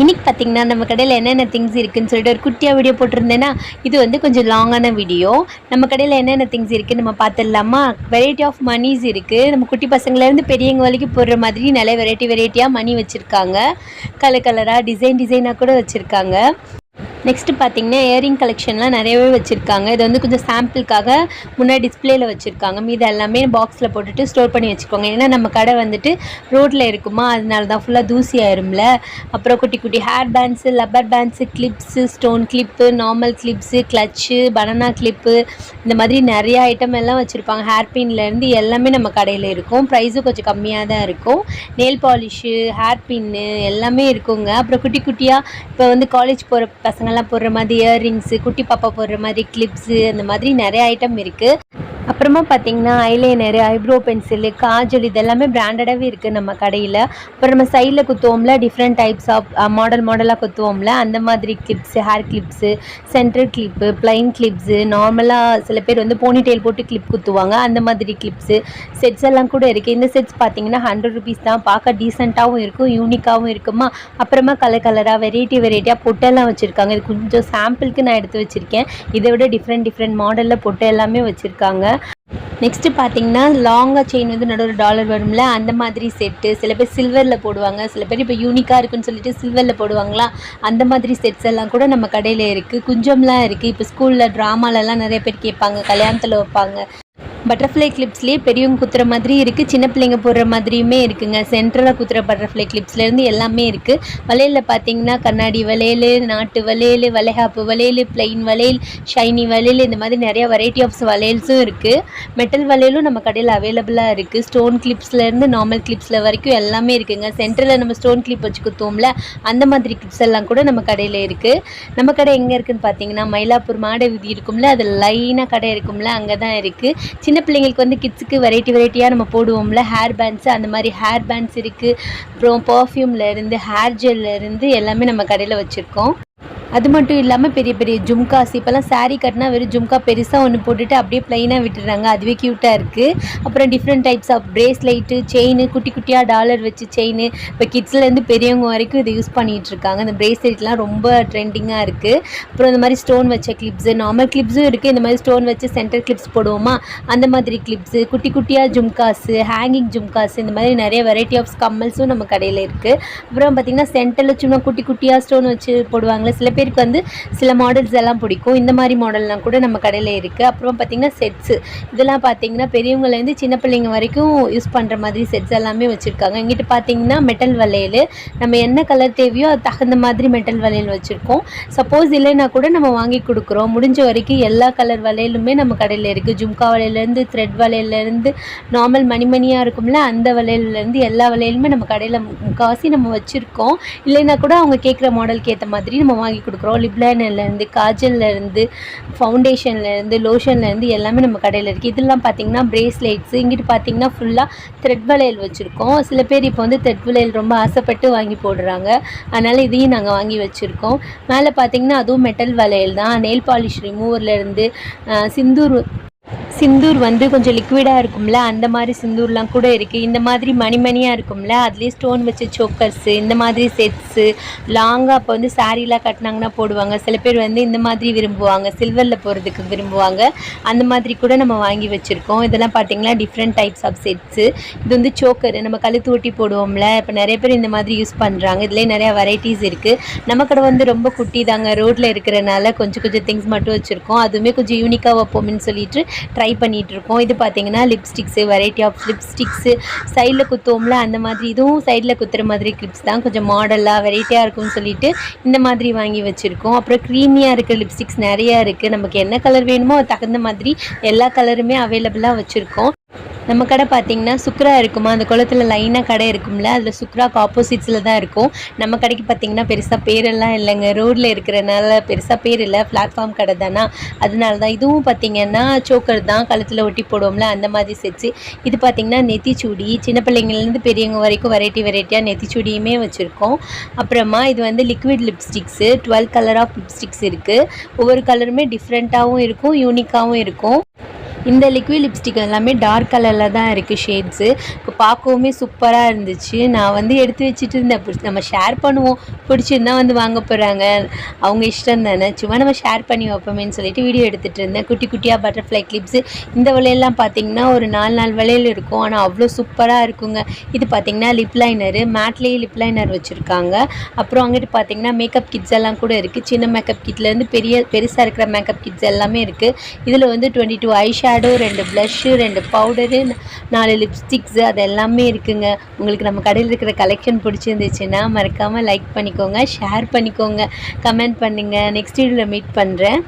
இன்றைக்கி பார்த்திங்கன்னா நம்ம கடையில் என்னென்ன திங்ஸ் இருக்குதுன்னு சொல்லிட்டு ஒரு குட்டியாக வீடியோ போட்டிருந்தேன்னா இது வந்து கொஞ்சம் லாங்கான வீடியோ நம்ம கடையில் என்னென்ன திங்ஸ் இருக்குது நம்ம பார்த்துடலாமா வெரைட்டி ஆஃப் மணிஸ் இருக்குது நம்ம குட்டி பசங்கள்லேருந்து பெரியவங்க வரைக்கும் போடுற மாதிரி நிறைய வெரைட்டி வெரைட்டியாக மணி வச்சுருக்காங்க. கலர் கலராக டிசைன் டிசைனாக கூட வச்சுருக்காங்க. நெக்ஸ்ட்டு பார்த்தீங்கன்னா இயரிங் கலெக்ஷன்லாம் நிறையவே வச்சுருக்காங்க. இது வந்து கொஞ்சம் சாம்பிளுக்காக முன்னாடி டிஸ்பிளேயில் வச்சுருக்காங்க. மீது எல்லாமே பாக்ஸில் போட்டுட்டு ஸ்டோர் பண்ணி வச்சுக்கோங்க. ஏன்னா நம்ம கடை வந்துட்டு ரோட்டில் இருக்குமா? அதனால தான் ஃபுல்லாக தூசி ஆயிரும்ல. அப்புறம் குட்டி குட்டி hair bands rubber bands clips stone clip normal clips clutch banana clip இந்த மாதிரி நிறைய ஐட்டம் எல்லாம் வச்சுருப்பாங்க. ஹேர் பின்லேருந்து எல்லாமே நம்ம கடையில் இருக்கும். ப்ரைஸும் கொஞ்சம் கம்மியாக தான் இருக்கும். நெயில் பாலிஷு ஹேர் பின்னு எல்லாமே இருக்குங்க. அப்புறம் குட்டி குட்டியாக இப்போ வந்து காலேஜ் போகிற பசங்க பசங்கள்லாம் போடுற மாதிரி இயர்ரிங்ஸு குட்டி பாப்பா போடுற மாதிரி கிளிப்ஸு அந்த மாதிரி நிறைய ஐட்டம் இருக்குது அப்புறமா பார்த்தீங்கன்னா ஐலைனரு ஐப்ரோ பென்சிலு காஜல் இதெல்லாமே பிராண்டடாகவே இருக்குது நம்ம கடையில். அப்புறம் நம்ம சைடில் குத்துவோம்ல டிஃப்ரெண்ட் டைப்ஸ் ஆஃப் மாடல் மாடலாக குத்துவோம்ல அந்த மாதிரி clips hair clips center clip plain clips நார்மலாக சில பேர் வந்து போனி டெயில் போட்டு கிளிப் குத்துவாங்க. அந்த மாதிரி கிளிப்ஸு செட்ஸ் எல்லாம் கூட இருக்குது இந்த செட்ஸ் பார்த்தீங்கன்னா ஹண்ட்ரட் ருபீஸ் தான். பார்க்க டீசெண்டாகவும் இருக்கும் யூனிக்காகவும் இருக்குமா? அப்புறமா கலர் கலராக வெரைட்டி வெரைட்டியாக பொட்டெல்லாம் வச்சுருக்காங்க. இது கொஞ்சம் சாம்பிளுக்கு நான் எடுத்து வச்சுருக்கேன். இதை விட டிஃப்ரெண்ட் டிஃப்ரெண்ட் மாடலில் பொட்டு எல்லாமே வச்சுருக்காங்க. நெக்ஸ்ட்டு பார்த்தீங்கன்னா லாங்காக செயின் வந்து நடுவில் டாலர் வரும்ல அந்த மாதிரி செட்டு சில பேர் சில்வரில் போடுவாங்க சில பேர் இப்போ யூனிக்காக இருக்குன்னு சொல்லிட்டு சில்வரில் போடுவாங்களா அந்த மாதிரி செட்ஸ் எல்லாம் கூட நம்ம கடையில் இருக்குது குஞ்சம்லாம் இருக்குது இப்போ ஸ்கூலில் ட்ராமாலெல்லாம் நிறைய பேர் கேட்பாங்க கல்யாணத்தில் வைப்பாங்க. பட்டர்ஃப்ளை கிளிப்ஸ்லேயே பெரியவங்க குத்துற மாதிரி இருக்குது சின்ன பிள்ளைங்க போடுற மாதிரியுமே இருக்குங்க. சென்ட்ரலாக குத்துற பட்டர்ஃப்ளை கிளிப்ஸ்லேருந்து எல்லாமே இருக்குது வளையலில் பார்த்தீங்கன்னா கண்ணாடி வளையல் நாட்டு வளையல் வளைகாப்பு வளையல் பிளெயின் வளையல் ஷைனி வளையல் இந்த மாதிரி நிறைய வெரைட்டி ஆஃப் வளையல்ஸும் இருக்குது மெட்டல் வளையலும் நம்ம கடையில் அவைலபிளாக இருக்குது ஸ்டோன் கிளிப்ஸ்லேருந்து நார்மல் கிளிப்ஸில் வரைக்கும் எல்லாமே இருக்குங்க. சென்டரில் நம்ம ஸ்டோன் கிளிப் வச்சு குத்துவோம்ல அந்த மாதிரி கிளிப்ஸ் எல்லாம் கூட நம்ம கடையில் இருக்குது நம்ம கடை எங்கே இருக்குதுன்னு பார்த்தீங்கன்னா மயிலாப்பூர் மாடை விதி இருக்கும்ல அது லைனாக கடை இருக்கும்ல அங்கே தான் இருக்குது சின்ன பிள்ளைங்களுக்கு வந்து கிட்ஸுக்கு வெரைட்டி வெரைட்டியாக நம்ம போடுவோம்ல. ஹேர் பேண்ட்ஸு அந்த மாதிரி ஹேர் பேண்ட்ஸ் இருக்குது அப்புறம் பர்ஃப்யூம்லேருந்து ஹேர் ஜெல்லேருந்து எல்லாமே நம்ம கடையில் வச்சுருக்கோம். அது மட்டும் இல்லாமல் பெரிய பெரிய ஜும்காஸ் இப்போல்லாம் சாரீ கட்டினா வெறும் ஜும்கா பெருசாக ஒன்று போட்டுட்டு அப்படியே ப்ளைனாக விட்டுறாங்க அதுவே க்யூட்டாக இருக்குது அப்புறம் different types of bracelet chain குட்டி குட்டியாக டாலர் வச்சு செயின் இப்போ கிட்ஸ்லேருந்து பெரியவங்க வரைக்கும் இதை யூஸ் பண்ணிகிட்டு இருக்காங்க. இந்த பிரேஸ்லெட்லாம் ரொம்ப ட்ரெண்டிங்காக இருக்குது அப்புறம் இந்த மாதிரி ஸ்டோன் வச்ச கிளிப்ஸு நார்மல் கிளிப்ஸும் இருக்குது இந்த மாதிரி ஸ்டோன் வச்சு சென்டர் கிளிப்ஸ் போடுவோமா? அந்த மாதிரி கிளிப்ஸு குட்டி குட்டியாக ஜும்காஸு ஹேங்கிங் ஜும்காஸ் இந்த மாதிரி நிறைய வெரைட்டி ஆஃப் கம்மல்ஸும் நம்ம கடையில் இருக்குது அப்புறம் பார்த்திங்கன்னா சென்டரில் சும்மா குட்டி குட்டியாக ஸ்டோன் வச்சு போடுவாங்களே சில பேருக்கு வந்து சில மாடல்ஸ் எல்லாம் பிடிக்கும். இந்த மாதிரி மாடல்லாம் கூட நம்ம கடையில் இருக்குது அப்புறம் பார்த்திங்கன்னா செட்ஸு இதெல்லாம் பார்த்தீங்கன்னா பெரியவங்கலேருந்து சின்ன பிள்ளைங்க வரைக்கும் யூஸ் பண்ணுற மாதிரி செட்ஸ் எல்லாமே வச்சுருக்காங்க. எங்கிட்ட பார்த்தீங்கன்னா மெட்டல் வளையல். நம்ம என்ன கலர் தேவையோ அது தகுந்த மாதிரி மெட்டல் வளையல் வச்சுருக்கோம். சப்போஸ் இல்லைன்னா கூட நம்ம வாங்கி கொடுக்குறோம். முடிஞ்ச வரைக்கும் எல்லா கலர் வளையலுமே நம்ம கடையில் இருக்குது ஜும்கா வளையலேருந்து த்ரெட் வளையல்லேருந்து நார்மல் மணிமணியாக இருக்கும்ல அந்த வளையல்லேருந்து எல்லா வளையலுமே நம்ம கடையில் முக்கால்வாசி நம்ம வச்சுருக்கோம். இல்லைன்னா கூட அவங்க கேட்குற மாடலுக்கு ஏற்ற மாதிரி நம்ம வாங்கி கொடுக்குறோம். லிப்லைனர்லேருந்து காஜல்லேருந்து ஃபவுண்டேஷன்லேருந்து லோஷன்லேருந்து எல்லாமே நம்ம கடையில் இருக்குது இதெல்லாம் பார்த்திங்கன்னா பிரேஸ்லெட்ஸு இங்கிட்டு பார்த்தீங்கன்னா ஃபுல்லாக த்ரெட் வளையல் வச்சுருக்கோம். சில பேர் இப்போ வந்து த்ரெட் வளையல் ரொம்ப ஆசைப்பட்டு வாங்கி போடுறாங்க. அதனால் இதையும் நாங்கள் வாங்கி வச்சுருக்கோம். மேலே பார்த்திங்கன்னா அதுவும் மெட்டல் வளையல் தான். நெயில் பாலிஷ் ரிமூவர்லேருந்து சிந்தூர் சிந்தூர் வந்து கொஞ்சம் லிக்விடாக இருக்கும்ல அந்த மாதிரி சிந்தூர்லாம் கூட இருக்குது இந்த மாதிரி மணிமணியாக இருக்கும்ல அதுலேயே ஸ்டோன் வச்ச சோக்கர்ஸு இந்த மாதிரி செட்ஸு லாங்காக இப்போ வந்து சாரீலாம் கட்டினாங்கன்னா போடுவாங்க. சில பேர் வந்து இந்த மாதிரி விரும்புவாங்க சில்வரில் போகிறதுக்கு விரும்புவாங்க. அந்த மாதிரி கூட நம்ம வாங்கி வச்சுருக்கோம். இதெல்லாம் பார்த்திங்கன்னா டிஃப்ரெண்ட் டைப்ஸ் ஆஃப் செட்ஸு இது வந்து சோக்கர் நம்ம கழுத்து ஒட்டி போடுவோம்ல. இப்போ நிறைய பேர் இந்த மாதிரி யூஸ் பண்ணுறாங்க இதுலேயே நிறையா வெரைட்டிஸ் இருக்குது நம்ம கடை வந்து ரொம்ப குட்டி தாங்க ரோட்டில் இருக்கிறனால கொஞ்சம் கொஞ்சம் திங்ஸ் மட்டும் வச்சுருக்கோம். அதுவுமே கொஞ்சம் யூனிக்காக வைப்போம்னு சொல்லிட்டு ட்ரை பண்ணிகிட்டு இருக்கோம் இது பார்த்தீங்கன்னா லிப்ஸ்டிக்ஸு வெரைட்டி ஆஃப் லிப்ஸ்டிக்ஸு சைடில் குத்துவோம்ல அந்த மாதிரி இதுவும் சைடில் குத்துற மாதிரி கிளிப்ஸ் தான். கொஞ்சம் மாடலாக வெரைட்டியாக இருக்கும்னு சொல்லிட்டு இந்த மாதிரி வாங்கி வச்சுருக்கோம். அப்புறம் க்ரீமியாக இருக்க லிப்ஸ்டிக்ஸ் நிறையா இருக்குது நமக்கு என்ன கலர் வேணுமோ அது தகுந்த மாதிரி எல்லா கலருமே அவைலபிளாக வச்சுருக்கோம். நம்ம கடை பார்த்தீங்கன்னா சுக்ரா இருக்குமா? அந்த குளத்துல லைனாக கடை இருக்கும்ல அதில் சுக்ராக்கு ஆப்போசிட்ஸில் தான் இருக்கும். நம்ம கடைக்கு பார்த்தீங்கன்னா பெருசாக பேரெல்லாம் இல்லைங்க. ரோட்டில் இருக்கிறனால பெருசாக பேர் இல்லை. பிளாட்ஃபார்ம் கடை தானா? அதனால தான் இதுவும் பார்த்தீங்கன்னா சோக்கர் தான் கழுத்தில் ஒட்டி போடுவோம்ல அந்த மாதிரி செச்சு இது பார்த்தீங்கன்னா நெத்திச்சூடி சின்ன பிள்ளைங்கள்லேருந்து பெரியவங்க வரைக்கும் வெரைட்டி வெரைட்டியாக நெத்திச்சூடியுமே வச்சுருக்கோம். அப்புறமா இது வந்து liquid lipsticks dual colour of lipsticks இருக்குது ஒவ்வொரு கலருமே டிஃப்ரெண்ட்டாகவும் இருக்கும் யூனிக்காகவும் இருக்கும். இந்த லிக்விட் லிப்ஸ்டிக் எல்லாமே டார்க் கலரில் தான் இருக்குது ஷேட்ஸு இப்போ பார்க்கவுமே சூப்பராக இருந்துச்சு. நான் வந்து எடுத்து வச்சுட்டு இருந்தேன். பிடிச்சி நம்ம ஷேர் பண்ணுவோம். பிடிச்சிருந்தா வந்து வாங்க போகிறாங்க அவங்க இஷ்டம் தானே. சும்மா நம்ம ஷேர் பண்ணி வைப்போமேன்னு சொல்லிட்டு வீடியோ எடுத்துகிட்டு இருந்தேன். குட்டி குட்டியாக பட்டர்ஃப்ளை கிளிப்ஸு இந்த விலையெல்லாம் பார்த்திங்கன்னா ஒரு நாலு நாலு வளையல் இருக்கும். ஆனால் அவ்வளோ சூப்பராக இருக்குங்க. இது பார்த்தீங்கன்னா லிப் லைனரு மேட்லேயே லிப் லைனர் வச்சுருக்காங்க. அப்புறம் அங்கிட்டு பார்த்தீங்கன்னா மேக்கப் கிட்ஸ் எல்லாம் கூட இருக்குது சின்ன மேக்கப் கிட்லேருந்து பெரிய பெருசாக இருக்கிற மேக்கப் கிட்ஸ் எல்லாமே இருக்குது இதில் வந்து டுவெண்ட்டி டூ ஐ ஷேடோ ரெண்டு ப்ளஷ்ஷு ரெண்டு பவுடரு நாலு லிப்ஸ்டிக்ஸு அது எல்லாமே இருக்குங்க. உங்களுக்கு நம்ம கடையில் இருக்கிற கலெக்ஷன் பிடிச்சிருந்துச்சுன்னா மறக்காமல் லைக் பண்ணிக்கோங்க ஷேர் பண்ணிக்கோங்க. கமெண்ட் பண்ணுங்கள் நெக்ஸ்ட் வீடியோவில் மீட் பண்ணுறேன்